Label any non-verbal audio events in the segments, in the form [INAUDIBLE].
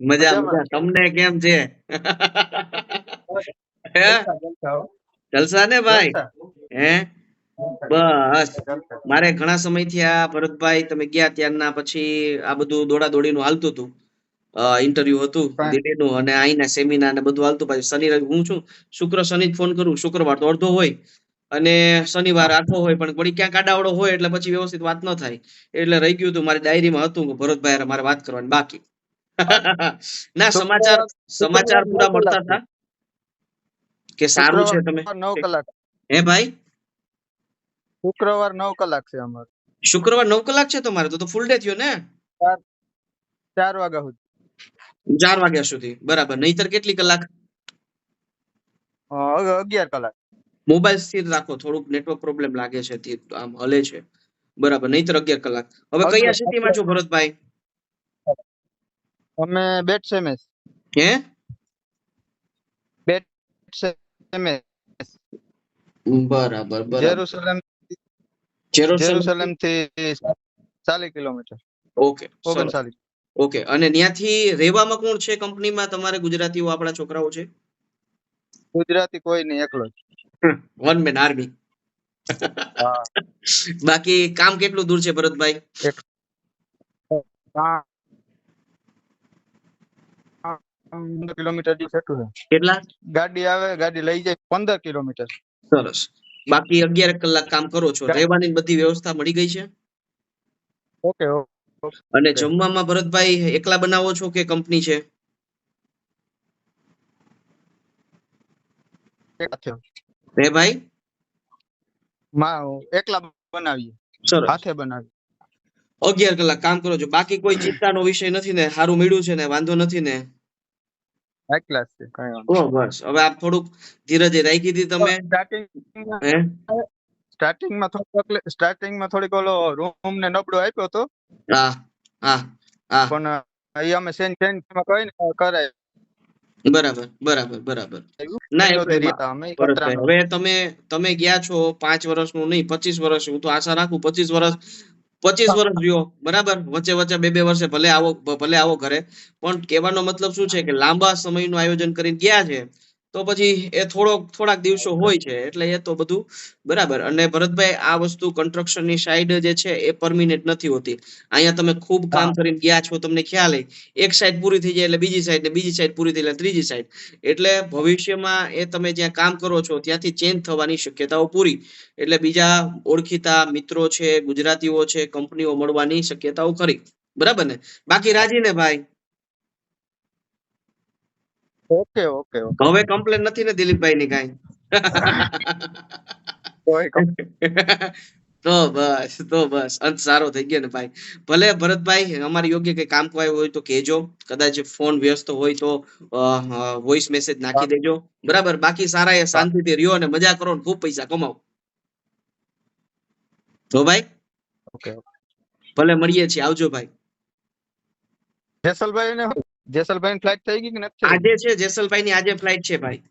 મજા મજા. તમને કેમ છે? જલસા ને ભાઈ? હે? બસ. મારે ઘણા સમયથી આ ભરતભાઈ તમે ગયા ત્યારના પછી આ બધું દોડા દોડીનું હાલતું હતું. ઇન્ટરવ્યુ હતું. દિલ્હીનું અને અહીંના સેમિનાર ને બધું હાલતું. પાછું શનિ રવિ હું છું શુક્ર શનિ ફોન કરું. શુક્રવાર તો અડધો હોય. અને શનિવાર આઠો હોય પણ વળી ક્યાંક આડાવડો હોય એટલે પછી વ્યવસ્થિત વાત ન થાય. એટલે રહી ગયું હતું મારી ડાયરીમાં હતું કે ભરતભાઈ મારે વાત કરવાની બાકી. [LAUGHS] ના સમાચાર સમાચાર પૂરા મળતા હતા? કે સારું છે તમે? નવ કલાક હે ભાઈ? શુક્રવાર નવ કલાક છે અમારે. શુક્રવાર નવ કલાક છે તમારે? તો ફૂલ ડે થયો ને? ચાર વાગ્યા સુધી. ચાર વાગ્યા સુધી. બરાબર. નહીતર કેટલી કલાક? અગિયાર કલાક. મોબાઈલ સ્થિર રાખો થોડુંક નેટવર્ક પ્રોબ્લેમ લાગે છે તે આમ હલે છે. બરાબર નહીતર અગિયાર કલાક. હવે કયા સિટીમાં છો ભરતભાઈ? અમે બેટ સેમેસ હે? બેટ સેમેસ બરાબર બરાબર. જેરુસલેમ જેરુસલેમથી ચાલીસ કિલોમીટર. ઓકે. ઓગણચાલીસ. ઓકે અને ત્યાંથી રહેવામાં કોણ છે કંપનીમાં? તમારે ગુજરાતીઓ આપણા છોકરાઓ છે? ગુજરાતી કોઈ નહીં એકલો જ. વન મેન આર્મી બાકી કામ કેટલું દૂર છે ભરતભાઈ? કિલોમીટર કેટલા? ગાડી આવે ગાડી લઈ જાય પંદર કિલોમીટર. સરસ. બાકી અગિયાર કલાક કામ કરો છો. રહેવાની બધી વ્યવસ્થા મળી ગઈ છે? ઓકે અને જમવામાં ભરતભાઈ એકલા બનાવો છો કે કંપની છે? હે ભાઈ? એકલા બનાવીએ. હાથે બનાવીએ. અગિયાર કલાક કામ કરો છો. બાકી કોઈ ચિંતાનો વિષય નથી ને? સારું મળ્યું છે ને? વાંધો નથી ને? ક્લાસ છે ઓ બસ. હવે આપ થોડુંક ધીરજ રાખી હતી તમે. સ્ટાર્ટિંગમાં થોડીક સ્ટાર્ટિંગમાં થોડીક ઓલો રૂમ ને નબળો આપ્યો હતો હા હા હા. પણ એ અમે સેનમાં કઈ કરાય. બરાબર બરાબર બરાબર. ના. હવે તમે તમે ગયા છો પાંચ વર્ષનું નહીં પચીસ વર્ષ હું તો આશા રાખું પચીસ વર્ષ પચીસ વર્ષ રહ્યો બરાબર? વચ્ચે વચ્ચે બે બે વર્ષે ભલે આવો ભલે આવો ઘરે. પણ કહેવાનો મતલબ શું છે કે લાંબા સમયનું આયોજન કરીને ગયા છે. તો પછી એ થોડોક થોડાક દિવસો હોય છે એટલે એ તો બધું બરાબર. અને ભરતભાઈ આ વસ્તુ કન્સ્ટ્રક્શનની સાઈડ જે છે એ પરમિનેન્ટ નથી હોતી. અહીંયા તમે ખૂબ કામ. કરીને ગયા છો તમને ખ્યાલ એક સાઈડ પૂરી થઈ જાય એટલે બીજી સાઈડ ને બીજી સાઈડ પૂરી થઈ એટલે ત્રીજી સાઈડ એટલે ભવિષ્યમાં એ તમે જ્યાં કામ કરો છો ત્યાંથી ચેન્જ થવાની શક્યતાઓ પૂરી. એટલે બીજા ઓળખીતા મિત્રો છે ગુજરાતીઓ છે કંપનીઓ મળવાની શક્યતાઓ ખરી. બરાબર ને? બાકી રાજી ને ભાઈ? ઓકે ઓકે હવે કમ્પ્લેન નથી ને દિલીપભાઈ ની કઈ તો બસ તો બસ. અંત સારો થઈ ગયો ને ભાઈ. ભલે ભરતભાઈ અમારે યોગ્ય કઈ કામ કોઈ હોય તો કહેજો. કદાચ ફોન વ્યસ્ત હોય તો વોઇસ મેસેજ નાખી દેજો. બરાબર? બાકી સારા એ શાંતિથી રહ્યો અને મજા કરો ને ખૂબ પૈસા કમાવો. તો ભાઈ? ઓકે ભલે મળીએ છીએ. આવજો ભાઈ. જેસલભાઈ ને જેસલભાઈ ફ્લાઇટ થઈ ગઈ કે નથી આજે છે જેસલભાઈ ની આજે ફ્લાઇટ છે ભાઈ.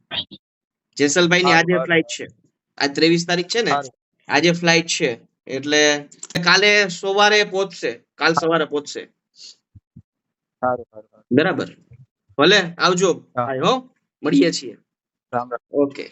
જેસલભાઈ ની આજે ફ્લાઇટ છે. આજ ત્રેવીસ તારીખ છે ને? આજે ફ્લાઇટ છે. એટલે કાલે સવારે પહોંચશે. કાલ સવારે પહોંચશે. બરાબર. ભલે આવજો. ભાઈ હો. મળીએ છીએ. ઓકે.